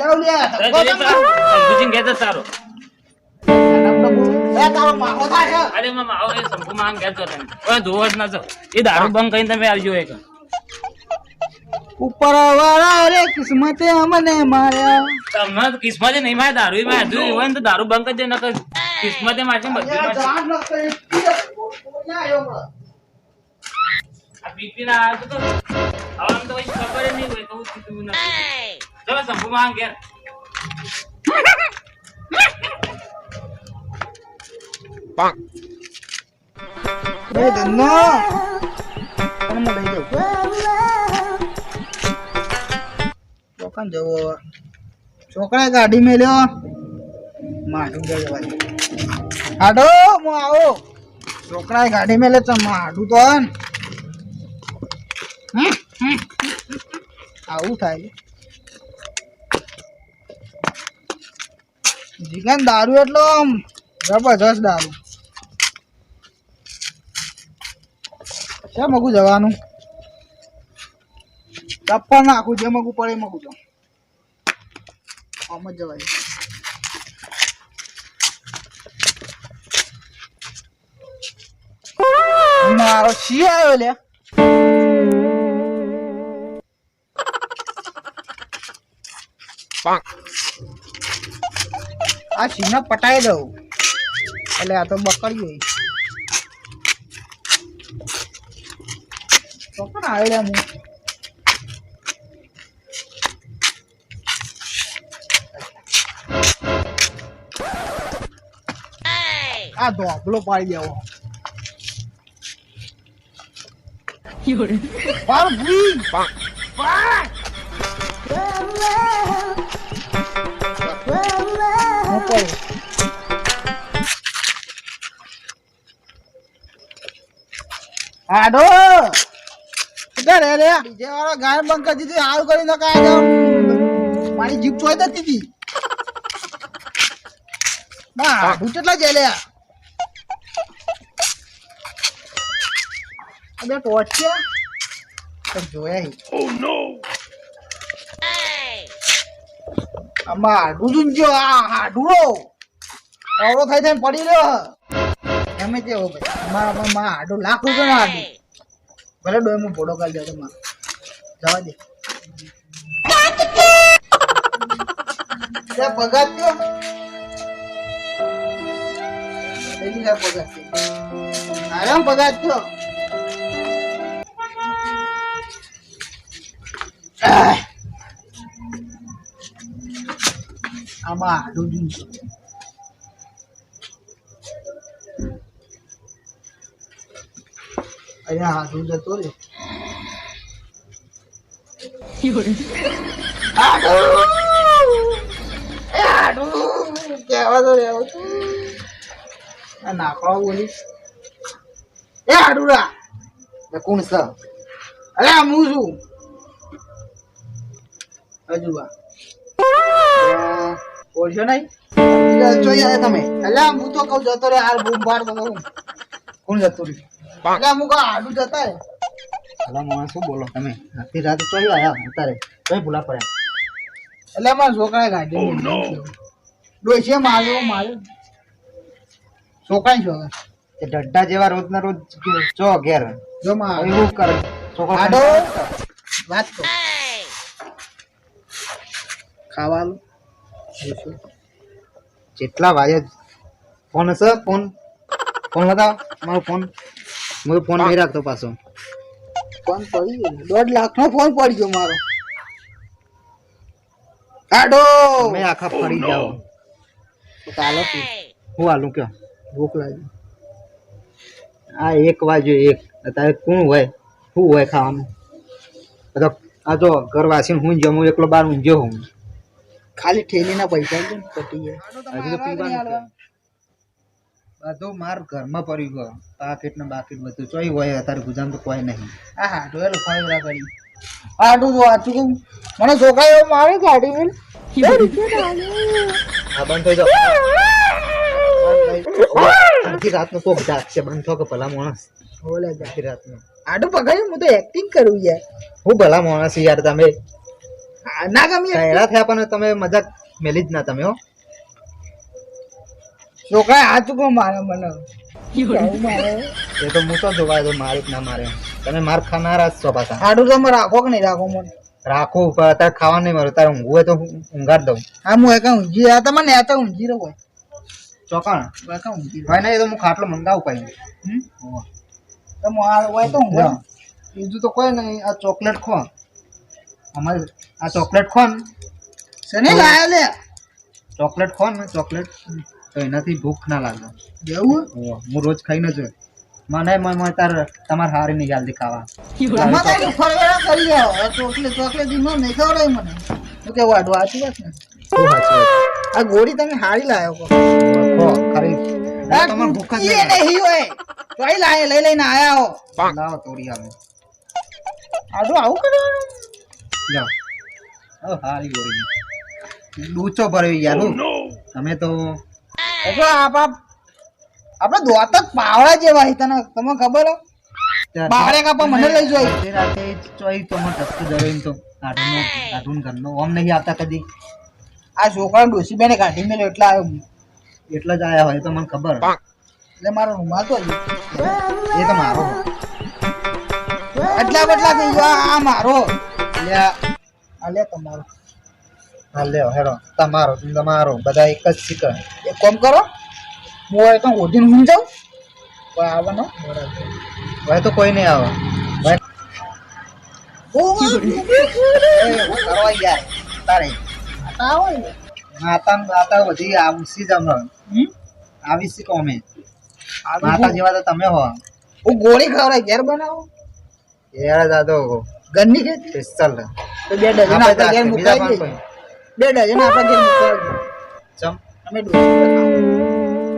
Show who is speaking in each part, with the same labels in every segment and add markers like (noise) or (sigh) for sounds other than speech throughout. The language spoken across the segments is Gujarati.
Speaker 1: લે
Speaker 2: ઘેર
Speaker 1: તારો
Speaker 2: અરે મામા આવો એ માં ઘેર. હવે જોવો જ ના જાઓ. એ દારૂ બંધ કરીને તમે આવજો એક.
Speaker 1: ઉપર વાળા રે કિસ્મતે અમને માર્યા.
Speaker 2: તમને કિસ્મતે નહીં મારે દારૂ માં હજુ હોય ને તો દારૂ બંધ કરી દે નકર કિસ્મતે મારશે ને બીપી. ના આ તો તો કઈ ખબર નહીં હોય કહું કીધું નથી. ચલો શંભુ માં ઘેર.
Speaker 1: બે ધનનો. પણ હું લઈ જાઉં ચોકન જવો છોકરા ગાડી મેલ્યો ગયા જવાની હાડો હું આવો. છોકરા ગાડી મેલે તો માઠું તો. આવું થાય જીગન દારૂ એટલો આમ જબરજસ્ત દારૂ. છે મગું જવાનું? ચપ્પલ નાખું, જે મગું પડે એ મગું જાઉં આમ જ જવાય. મારો છી આવ્યો લે આ છીને પટાઈ દઉં. એટલે આ તો બકરી હોય તો પણ આવ્યો હું. આ ધોપલો પાડી દેવો. પાર ભૂઈ પાર આડો! ક્યાં રે રે. ડીજે વાળો ગાય બંધ કરી દીધી હારું કરી નકા જાવ મારી જીપ ચોઈ દેતી હતી ના હાડું કેટલા જાય લે અબે ટોચ છે? તો જોયા હી આમાં હાડું જો આ હાડું રો. થઈ થઈને પડી રહ્યો. હ. એમે તે હો ભાઈ મારા પણ માં આડો લાખ રૂપિયાનું હાડું ભલે ડોયમાં ફોટો કાઢી દે માં જવા દે. પગાર થયો પગાર થયો આરામ પગાર થયો. આમાં હાડું અરે હાડું જતો રે કહેવા તો રહેવું નાખવા બોલીશ. એ હાડુરા
Speaker 3: કોણ છે?
Speaker 1: અરે હું છું. હજુ ઓળખ્યો નહીં?
Speaker 3: જોઈ તમે.
Speaker 1: એટલે હું તો કહું જતો રે હાલ બૂમ પાડતો કહું.
Speaker 3: કોણ જતું રહ્યું?
Speaker 1: એટલે હું આડું જતા રે
Speaker 3: શું બોલો તમે? આખી રાત તો આયા અત્યારે. ચોઈ ભૂલા પડ્યા.
Speaker 1: એટલે મારા છોકરાએ ગાડી ડોસે માર્યો માર્યો છોકરાને છોકરા
Speaker 3: એ ડड्डा જેવા રોજ ના રોજ ઘેર.
Speaker 1: જો માર્યો
Speaker 3: એવું કરે? છોકરો
Speaker 1: આડો. વાત કર ખાવાનું.
Speaker 3: જેટલા વાગે ફોન હશે ફોન. ફોન લગાવ મારો ફોન. હું. ફોન નહીં રાખતો પાછો.
Speaker 1: ફોન પડી ગયો દોઢ લાખ નો ફોન પડી ગયો મારો. આડો
Speaker 3: મેં આખા ફરી જાઓ.
Speaker 1: તો ચાલો
Speaker 3: હું હાલું કયો?
Speaker 1: ભૂખ લાગી.
Speaker 3: આ એક વાગ્યો એક. અત્યારે કોણ હોય? શું હોય ખાવાનું? આ તો આ જો ઘર વાસીને હું જમું એકલો બાર ઊંઘ્યો હું.
Speaker 1: ખાલી ઠેલીના પૈસા પટી ગયા.
Speaker 3: હજુ તો પીવાનું છે. બધું મારું ઘરમાં પડ્યું ગયો. પાકીટ ને બાકીટ બધું. ચોઈ હોય અત્યારે ગુજામ તો કોઈ નહીં.
Speaker 1: આ હાડો એ લખાવેલા કરી. આડું જો આચું કહું મને છોકરા એવો મારે ગાડી મેં
Speaker 3: આ બંધ થઈ જાઓ. આખી રાતનો કોક જાગશે બંધ થો કે ભલા માણસ?
Speaker 1: બોલે
Speaker 3: આખી રાતનો.
Speaker 1: આડું પકડ્યું હું તો એક્ટિંગ કરું યાર.
Speaker 3: હું ભલા માણસ યાર તમે
Speaker 1: હા, ના ગમી.
Speaker 3: હેરા થયા પણ તમે મજાક મેલી જ ના તમે હો.
Speaker 1: છોકરા હાથ ચૂકો મારે મને. મારે.
Speaker 3: એ તો હું તો જોવાય તો મારી ના મારે. તમે માર ખાનારા જ છો પાછા.
Speaker 1: આડું તમે રાખો કે નહીં રાખો મને?
Speaker 3: રાખો પણ અત્યારે ખાવા નહીં મારું તારે ઊંઘવું હોય તો હું ઊંઘાડ દઉં.
Speaker 1: હા હું એક ઊંઘી આ તમે ને તો ઊંઘી રહ્યો હોય
Speaker 3: ચોકણ
Speaker 1: ઊંઘી રહ્યો
Speaker 3: હોય ને એ તો હું ખાટલો મંગાવું કઈ.
Speaker 1: હમ? તો હોય તો ઊંઘો
Speaker 3: બીજું તો કોઈ નહીં. આ ચોકલેટ ખો. અમારે આ ચોકલેટ ખો ને.
Speaker 1: શેને લાયા લે?
Speaker 3: ચોકલેટ ખો ને ચોકલેટ. તો એનાથી ભૂખ ના લાગે. એવું હું રોજ ખાઈને જોઈ મને મને તાર તમારે હારી નહીં જલ્દી ખાવા
Speaker 1: આમાં તો એનું ફરવેરા કરી આ ચોકલેટ ચોકલેટ ઈનો નહીં મને. તો કે વાડો આચી વાત ને આ ગોળી તમે હારી લાયો કો
Speaker 3: ખરી. તમારે ભૂખ જ
Speaker 1: નહીં હોય. લાય લઈ લઈને આયા હો.
Speaker 3: લાવો તોડી આવે.
Speaker 1: આડું આવું કરવાનું?
Speaker 3: જાઓ ઓ હારી ગોળી ડૂચો ભર્યો યાર હું. તમે તો
Speaker 1: એટલે આપ આપ આપણે દોત જ પાવડા જેવા છે તને તમને ખબર હો? બારે કાપા મને લઈ જોઈ.
Speaker 3: તે રાતે ચોઈ તો મને ટસકું દરેન તો. આઢુંનો આઢું કરનો ઓમ નહીં આવતા કદી.
Speaker 1: આ છોકરા ડોસી બેને કાઢી મેલો એટલે આવ્યો.
Speaker 3: એટલે જ આયા હોય તો મને ખબર.
Speaker 1: એટલે મારો રૂમાલ તો
Speaker 3: એ તો મારો.
Speaker 1: એટલા બટલા થઈ ગયો. આ મારો.
Speaker 3: એટલે આ
Speaker 1: લે તમારો.
Speaker 3: હા લ્યો હેરો તમારો તમારો બધા એક જ શીખે
Speaker 1: એક કામ કરો હું હવે તો ઓઢીને હું જાઉં કોઈ આવવાનો
Speaker 3: હવે તો કોઈ નહીં આવે.
Speaker 1: ગોળી ખવડાય ઘેર બનાવો?
Speaker 3: ઘેર દાદો
Speaker 1: ઘરની ખેતી
Speaker 3: પિસ્તલ.
Speaker 1: તો બે ડઝન આપણે ઘેર મુકાઈ દઈએ બે ડઝન આપણે ઘેર મુકાઈ દઈએ
Speaker 3: ચમ
Speaker 1: અમે ડોસી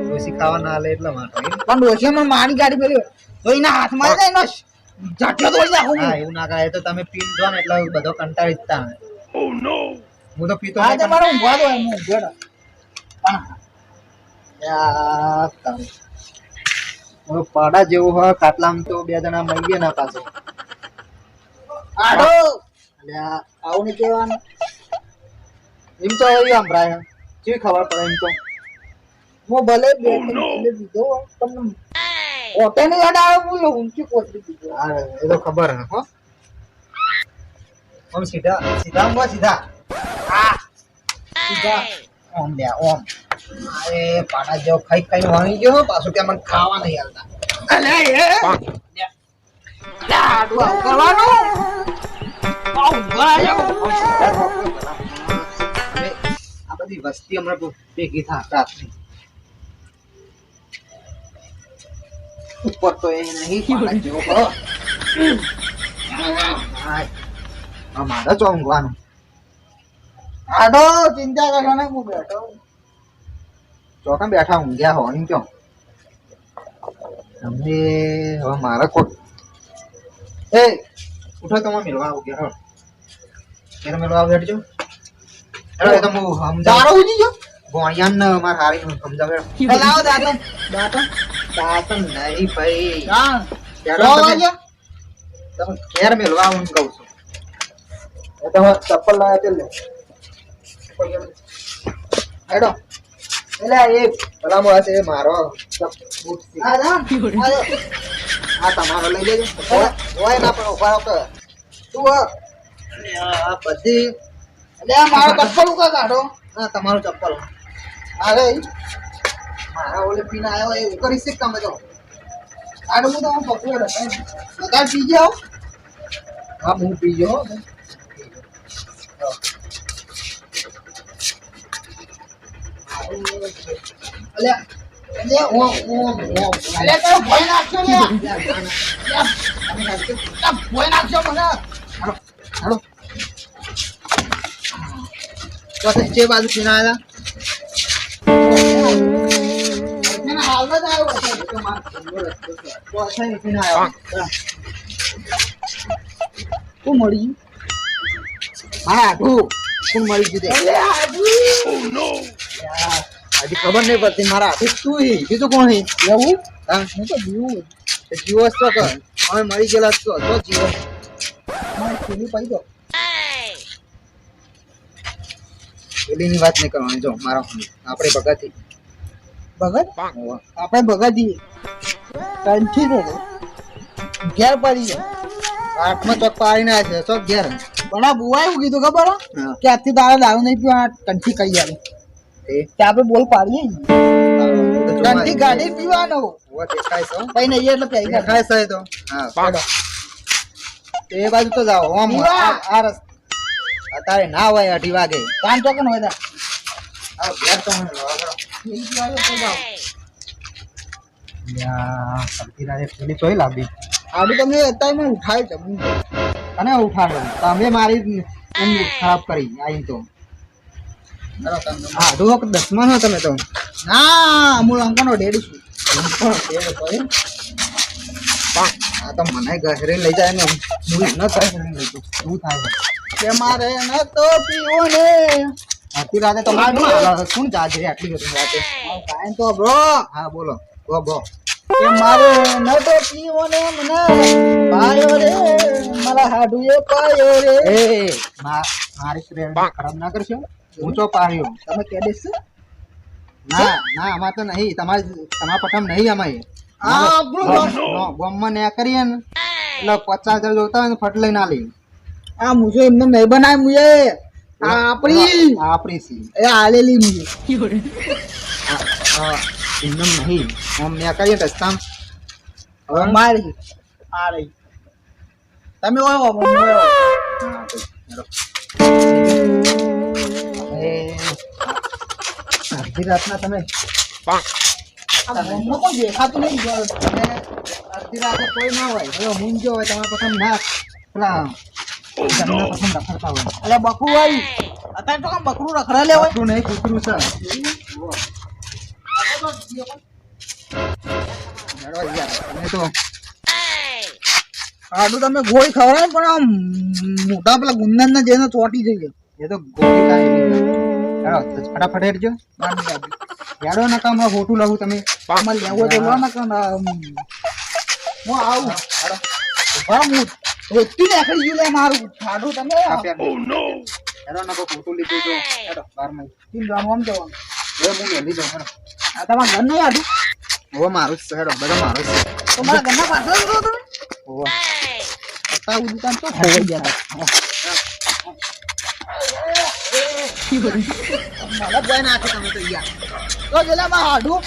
Speaker 3: ડોસી ખાવા ના લે એટલા માટે.
Speaker 1: પણ ડોસીમાં મારી ગાડી પેલી તો એના હાથમાં જાય ને ઝાટલો તોડી નાખું
Speaker 3: હા. એવું ના કરે તો તમે પીન જો ને એટલે બધો કંટાળી જ તા હું તો પીતો
Speaker 1: હા
Speaker 3: નહીં
Speaker 1: ઊંઘવા દો એમ ઊંઘ્યો
Speaker 3: યાર તારે. પાડા જેવું હોય કાટલામાં તો બે જણા મળી ગયા ના પાછો.
Speaker 1: આડો. આવું નહીં કહેવાનું.
Speaker 3: એમ તો હવે સંભળાય કેવી ખબર પડે એમ તો?
Speaker 1: હું ભલે બે દીધો હોય, પણ ઓટે નહીં આવે બોલો ઊંચી કોથળી દીધો
Speaker 3: અરે એ તો ખબર હે હો. ઓમ સીધા સીધા ઊંઘો, સીધા.
Speaker 1: આ સીધા.
Speaker 3: ઓમ લે ઓમ. અરે પાડા જો ખાઈ ખાઈ વાણી ગયો પાછું કે મને ખાવા નહીં હાલતા.
Speaker 1: અલે એ! લાડુ કરવાનું.
Speaker 3: હવે આ બધી વસ્તી હમણાં ભેગી થતા ઉપર તો એ નહીં (laughs) જેવો હાય. તો ઊંઘવાનું.
Speaker 1: આડો ચિંતા કરો ને હું બેઠો.
Speaker 3: ચોકન બેઠા ઊંઘ્યા હો એમ ક્યો. તમને હવે મારા કોટ એ ઉઠો તમે મેળવા આવું ઘેર ઘેર મેળવા આવું હેડજો હેડો એ તો હું સમજાવું?
Speaker 1: દારૂ ઉજી ગયો?
Speaker 3: ગોણિયાન માર હારી સમજાવે?
Speaker 1: લાવો દાંતણ દાંતણ
Speaker 3: દાતન નહીં ભાઈ.
Speaker 1: હા.
Speaker 3: તમે- ઘેર આવું કહું છું. એ ચપ્પલ લાવ્યા તે લે. હેડો. એટલે એ ભલામો હશે એ મારો
Speaker 1: આ
Speaker 3: તમારો લઈ લેજો. ના પણ ઊભા
Speaker 1: તું. આ
Speaker 3: બધી
Speaker 1: એટલે મારો ચપ્પલ ઉકા કાઢો?
Speaker 3: હા તમારું ચપ્પલ.
Speaker 1: અરે
Speaker 3: મારા ઓલે પીને આવ્યો એ ઉકરી શીખ તમે તો
Speaker 1: કાઢો હું તો પકડો બધા પી જાઓ
Speaker 3: હા, હું પી ગયો હો.
Speaker 1: અલે અલે ઓ ઓ ઓ અલે તો ભોય ને ભોય નાખશો મને.
Speaker 3: હાલો હાલો. ને પીને આવ્યા
Speaker 1: શું મળી
Speaker 3: હા તું શું મળી ગયું તે? હજી ખબર નહીં પડતી મારા હાથે શું હી બીજું કોણ હી
Speaker 1: એવું?
Speaker 3: હા
Speaker 1: હું તો જીવું
Speaker 3: તે જીવો મળી ગયેલા તો જીવો.
Speaker 1: મારે ખીલી પડી દો.
Speaker 3: પેલીની વાત નહીં કરવાની. જો મારા આપણે ભગાથી
Speaker 1: ભગત? આપણે ભગત. છીએ કંઠી છે ઘેર પડી છે.
Speaker 3: આઠમાં ચોક પાડીને ના છે. ચોક ઘેર.
Speaker 1: પણ આ બુવા એવું કીધું ખબર. કે આજથી તારે દારૂ નહીં પીવા કંઠી કહી આવે.
Speaker 3: તે
Speaker 1: કે આપણે બોલ પાડીએ કંઠી ગાડી પીવાનો.
Speaker 3: હોવે, દેખાય છે હો.
Speaker 1: કઈ નહીં એટલે પી
Speaker 3: ખાય તો. હા એ બાજુ તો જાઓ. આમ આ રસ્તા. અત્યારે ના હોય અઢી વાગે.
Speaker 1: કામ તો કોણ હોય
Speaker 3: ઘેર તો મને ચોઈ લાવી
Speaker 1: આડું તમે અત્યારે મને ઉઠાવી છે
Speaker 3: અને ઉઠાડો તમે મારી ખરાબ કરી. આઈ તો. હા તો દસમા નો તમે તો.
Speaker 1: ના હું અંકનો ડેડી છું.
Speaker 3: આ તો મને ઘરે લઈ જાય ને. હું ન ઘરે લઈ જઉં શું થાય? છે
Speaker 1: કે મારે નતો તો પીવો ને.
Speaker 3: આખી રાતે તો? કોણ જાજે આટલી બધી રાતે
Speaker 1: કાઈ તો બ્રો
Speaker 3: હા બોલો. બો બો
Speaker 1: કે મારે નતો પીવો ને મને. પાયો રે મારા હાડુએ પાયો રે.
Speaker 3: એ મારી ફ્રેન્ડ ખરાબ ના કરશો? ઊંચો પાયો.
Speaker 1: તમે કે દેસ
Speaker 3: ના ના અમાર તો નહીં. તમારી તમારા પ્રથમ નહીં અમારે
Speaker 1: આ બ્રો
Speaker 3: બોમ્બમાં ને કરીએ ને. એટલે પચાસ હજાર જોતા હોય ને ફટ લઈને આલી.
Speaker 1: આ મુજો એમને નહીં બનાય મુજે આ આપણી.
Speaker 3: આપણી સી
Speaker 1: એ આલેલી
Speaker 3: હા એમને નહીં. આમ ને કરીએ હવે?
Speaker 1: મારી. આ રહી તમે ઓય
Speaker 3: અડધી રાતના તમે
Speaker 1: દેખાતું નહીં
Speaker 3: અડધી રાતે કોઈ ના હોય. હવે મૂંઝો હોય તમારા પ્રથમ ના પેલા ઘરના પસંદ રખડતા હોય
Speaker 1: એટલે બકરું આવી અત્યારે તો કામ બકરું રખડા લે હોય
Speaker 3: નહીં કૂતરું છે હેરો યાર, તમે તો
Speaker 1: આડું તમે ગોળી ખવડાવે પણ આમ મોટા પેલા ગુંદન ના જેને ચોટી જઈએ
Speaker 3: એ તો ગોળી કાંઈ ફટાફટ હેડજો હેડો ના કામ ખોટું લાવું તમે
Speaker 1: પામાં લેવો તો લો ને કામ હું આવું હા હું રોજથી નીકળી ગયું લે મારું. આડું તમે.
Speaker 3: હેડો ના ફોટો લીધું તો. હેડો તીન
Speaker 1: ટીમ રમવા જવાનું.
Speaker 3: એ હું વહેલી જાઉં હેડો.
Speaker 1: આ તમાર ઘર નો આડું
Speaker 3: ઓ મારું છે હેડો બધા મારું છે.
Speaker 1: તો મારા ઘરના પાછળ જ રહો તમે? ઓ સુધી તમે તો ખોવાઈ ગયા હતા. મને તમે તો યાર. તો જેલા માં હાડું.